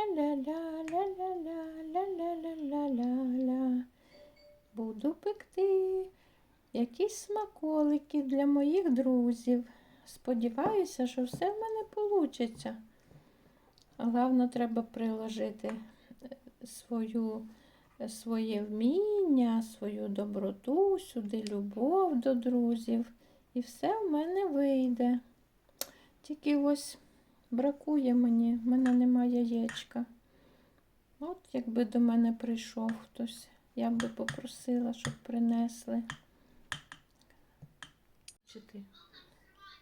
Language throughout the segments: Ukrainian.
Ля-ля-ля-ля-ля-ля-ля-ля-ля-ля-ля. Буду пекти якісь смаколики для моїх друзів. Сподіваюся, що все в мене вийде. Головне, треба приложити е, свою, е, своє вміння, свою доброту, сюди любов до друзів. І все в мене вийде. Тільки ось бракує мені, в мене немає яєчка. От якби до мене прийшов хтось, я би попросила, щоб принесли. Чи ти?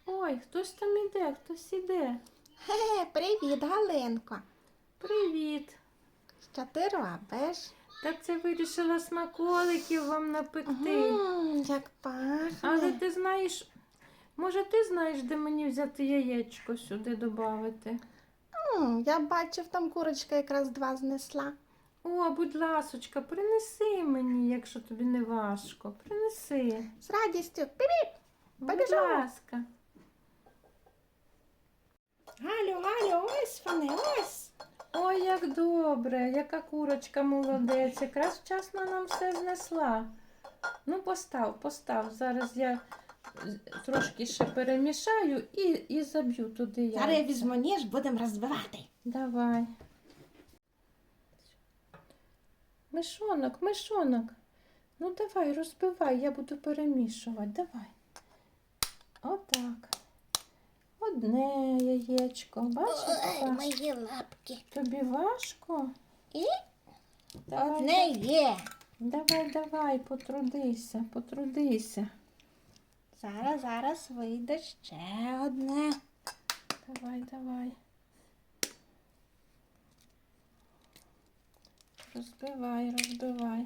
Ой, хтось там іде, хтось іде. Хе, привіт, Галинко. Привіт. Що ти робиш? Та це вирішила смаколиків вам напекти. М, як пахне. Але ти знаєш, може ти знаєш, де мені взяти яєчко сюди додати? Я бачив, там курочка якраз два знесла. О, будь ласочка, принеси мені, якщо тобі не важко. Принеси. З радістю. Піп-піп. Будь ласка. Галю, Галю, ось вони, ось. Ой, як добре, яка курочка молодець, якраз вчасно нам все знесла. Ну, постав, постав. Зараз я трошки ще перемішаю і, і заб'ю туди яйця. Зараз я візьму ніж, будемо розбивати. Давай. Мишонок, мишонок. Ну давай, розбивай, я буду перемішувати. Давай. Отак. Одне яєчко. Бачиш? Паш? мої лапки. Тобі важко? І Давай, одне є. давай, давай, потрудися, потрудися. Зараз, зараз вийде ще одне. Давай, давай. Розбивай, розбивай.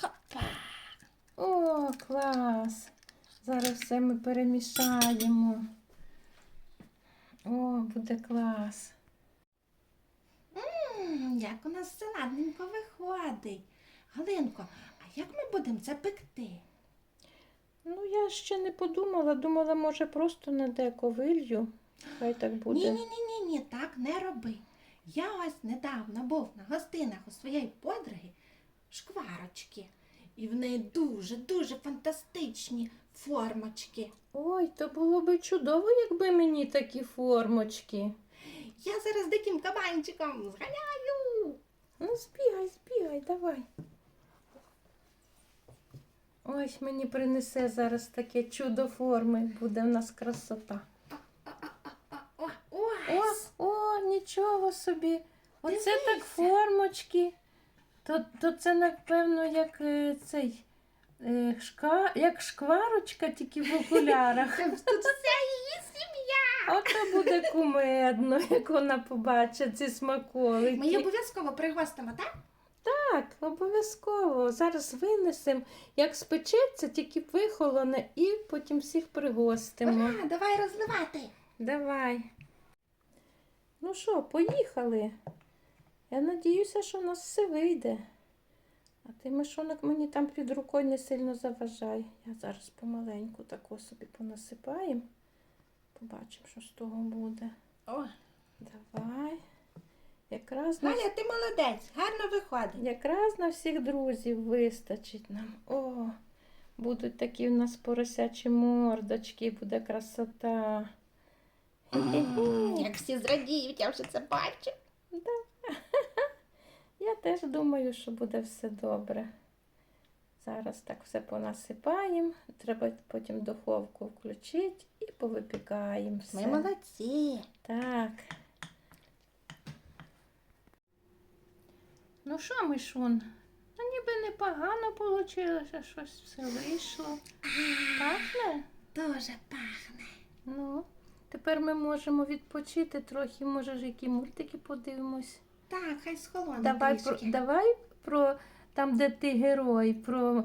Хопа. О, клас! Зараз все ми перемішаємо. О, буде клас. М, Як у нас все ладненько виходить. Галинко, а як ми будемо це пекти? Ну, я ще не подумала, думала, може, просто на деко вилью. Хай так Ні, буде. ні, ні, ні, ні, так не роби. Я ось недавно був на гостинах у своєї подруги шкварочки. І в неї дуже-дуже фантастичні формочки. Ой, то було би чудово, якби мені такі формочки. Я зараз диким кабанчиком зганяю. Ну, збігай, збігай, давай. Ось мені принесе зараз таке чудо форми, буде в нас красота. О, О, нічого собі. Оце так формочки. То, то це, напевно, як е, цей. е, Шка... Як шкварочка, тільки в окулярах. Тут вся її сім'я. Ото буде кумедно, як вона побачить ці Ми смаколики. її обов'язково пригостимо, так? Так, обов'язково. Зараз винесемо, як спечеться, тільки вихолоне, і потім всіх пригостимо. Ага, давай розливати. Давай. Ну що, поїхали. Я надіюся, що в нас все вийде. А ти, мишонок, мені там під рукою не сильно заважай. Я зараз помаленьку тако собі понасипаємо. Побачимо, що з того буде. О, Давай. Якраз на, Галя, ти молодець, гарно виходить. якраз на всіх друзів вистачить нам. О, будуть такі в нас поросячі мордочки, буде красота. Як всі зрадіють, я вже це бачу. Я теж думаю, що буде все добре. Зараз так все понасипаємо. Треба потім духовку включити і повипікаємо все. Ми молодці. Так. Ну що, Мишун? Ну ніби непогано вийшло, щось все вийшло. Пахне? Дуже пахне. Ну, тепер ми можемо відпочити трохи, може, ж які мультики подивимось. Так, хай схолоне Давай про, давай про там, де ти герой, про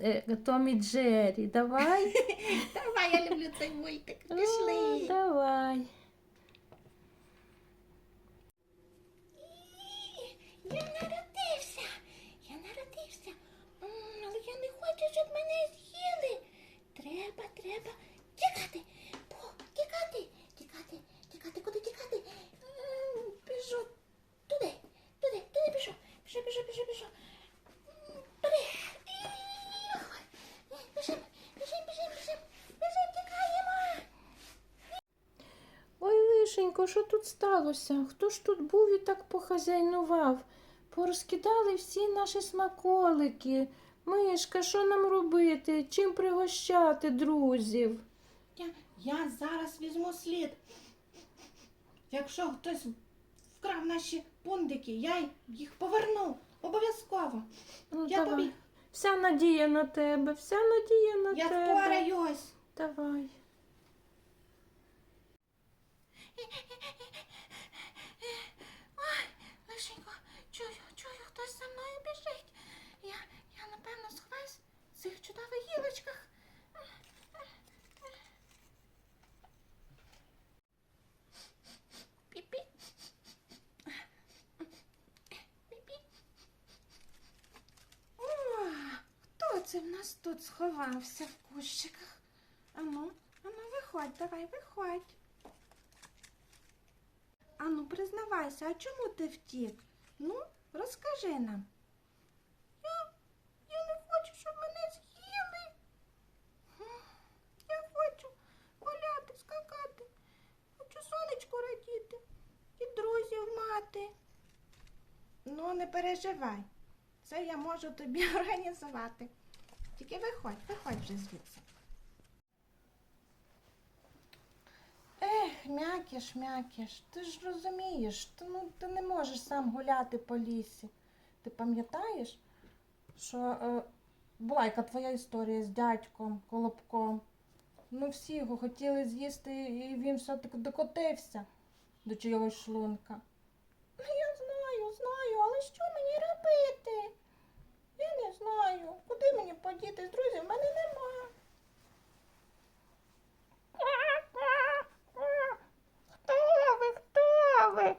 е, Том і Джері. Давай. Давай, я люблю цей мультик. О, Пішли. давай. щоб мене з'їли. Треба, треба тікати. Тікати, тікати, тікати, куди тікати. Біжу туди, туди, туди біжу. Біжу, біжу, біжу, біжу. Е, ой, лишенько, що тут сталося? Хто ж тут був і так похазяйнував? Порозкидали всі наші смаколики. Мишка, що нам робити? Чим пригощати друзів? Я, я зараз візьму слід. Якщо хтось вкрав наші пундики, я їх поверну. Обов'язково. Ну, Я давай. побіг. Вся надія на тебе, вся надія на Я тебе. впораюсь. Давай. Ой, лишенько, чую, чую, хтось за мною біжить. Напевно сховаюсь в цих чудових гілочках. Пі-пі. О, хто це в нас тут сховався в кущиках? Ану, ану, виходь, давай, виходь. Ану, признавайся, а чому ти втік? Ну, розкажи нам. Я, я не хочу, щоб мене з'їли. М, Я хочу гуляти, скакати. Хочу сонечку радіти і друзів мати. Ну, не переживай. Це я можу тобі організувати. Тільки виходь, виходь вже звідси. Ех, м'якіш, м'якіш, ти ж розумієш, ти, ну, ти не можеш сам гуляти по лісі. Ти пам'ятаєш, що е, була яка твоя історія з дядьком Колобком? Ну, всі його хотіли з'їсти, і він все-таки докотився до чийогось шлунка. Ну, я знаю, знаю, але що мені робити? Я не знаю. Куди мені подітись, друзів? В мене нема. Хто ви? Хто ви?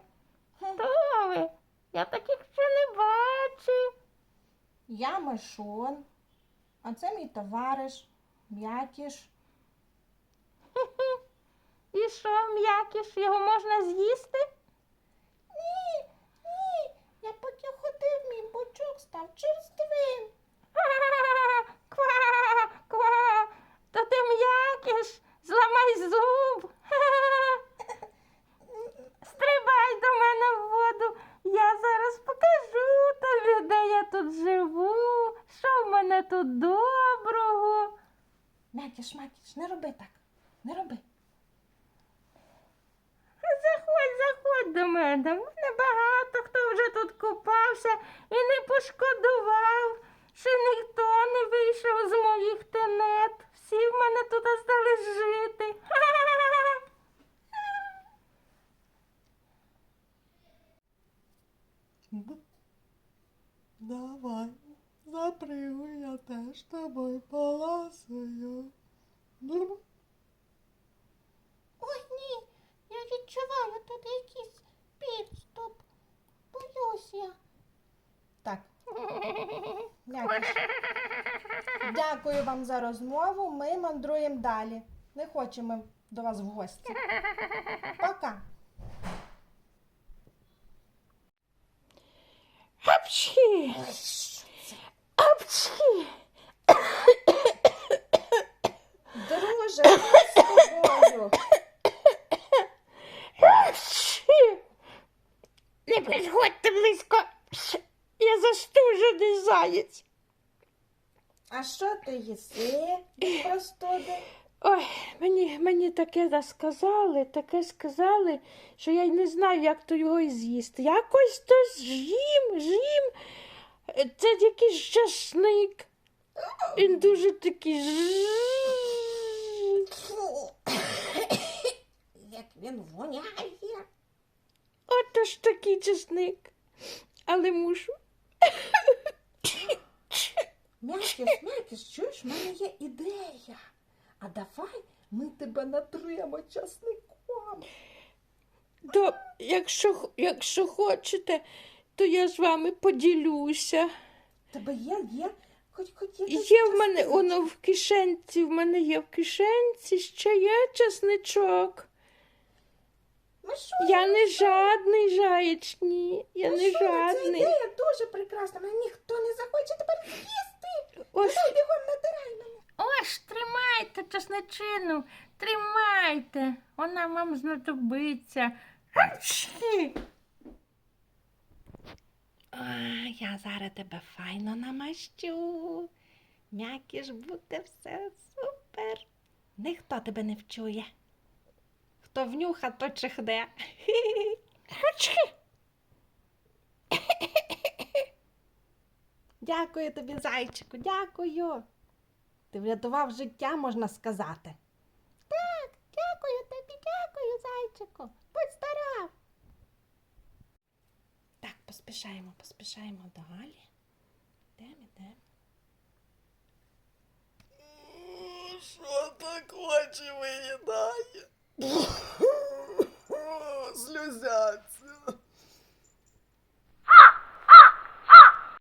Хто ви? Я таких ще не бачив. Я Мишон, а це мій товариш М'якіш. І що, м'якіш, його можна з'їсти? Ні, ні, я поки ходив, мій став черствим. Ква, ква, то ти м'якіш, зламай зуб. Стрибай до мене в воду. Я зараз покажу тобі, де я тут живу, що в мене тут доброго. М'якіш, М'якіш, не роби так, не роби. Заходь, заходь до мене. Мене багато хто вже тут купався і що ніхто не вийшов з моїх тенет. Всі в мене тут остались жити. Давай, запригуй, я теж тобою поласую. Ой, ні, я відчуваю тут якийсь підступ. Боюсь я. Так. Дякую вам за розмову. Ми мандруємо далі. Не хочемо до вас в гості. Пока. Апчхі! Апчхі! Друже, з тобою? Апчхі! Не підходьте близько. Я застужений заєць. А що ти їси простуди? Ой, мені, мені таке розказали, таке сказали, що я й не знаю, як то його і з'їсти. Якось то з'їм, з'їм. Це якийсь часник. Він дуже такий. Як він воняє. Ото ж такий часник. Але мушу. М'якіш, м'якіш, чуєш, в мене є ідея. А давай ми тебе натруємо часником. То, якщо, якщо хочете, то я з вами поділюся. Тебе є, є? Хоч хоч Є в мене, воно в кишенці, в мене є в кишенці, ще є часничок. Ну що? Я не жадний заєць, ні. Я ну не що, Ця жадний. ідея дуже прекрасна. Мене ніхто не захоче тепер з'їсти. Ось, Давай бігом натирай мене. ось тримайте часничину, тримайте. Вона вам знадобиться. Апчхі! А, я зараз тебе файно намащу. М'якіш буде все супер. Ніхто тебе не вчує. Хто внюха, то чихне. Дякую тобі, зайчику, дякую. Ти врятував життя, можна сказати. Так, дякую тобі, дякую, зайчику. Будь здоров. Так, поспішаємо, поспішаємо далі. Ідемо, ідемо. Що так очі виїдає? Сльозяться.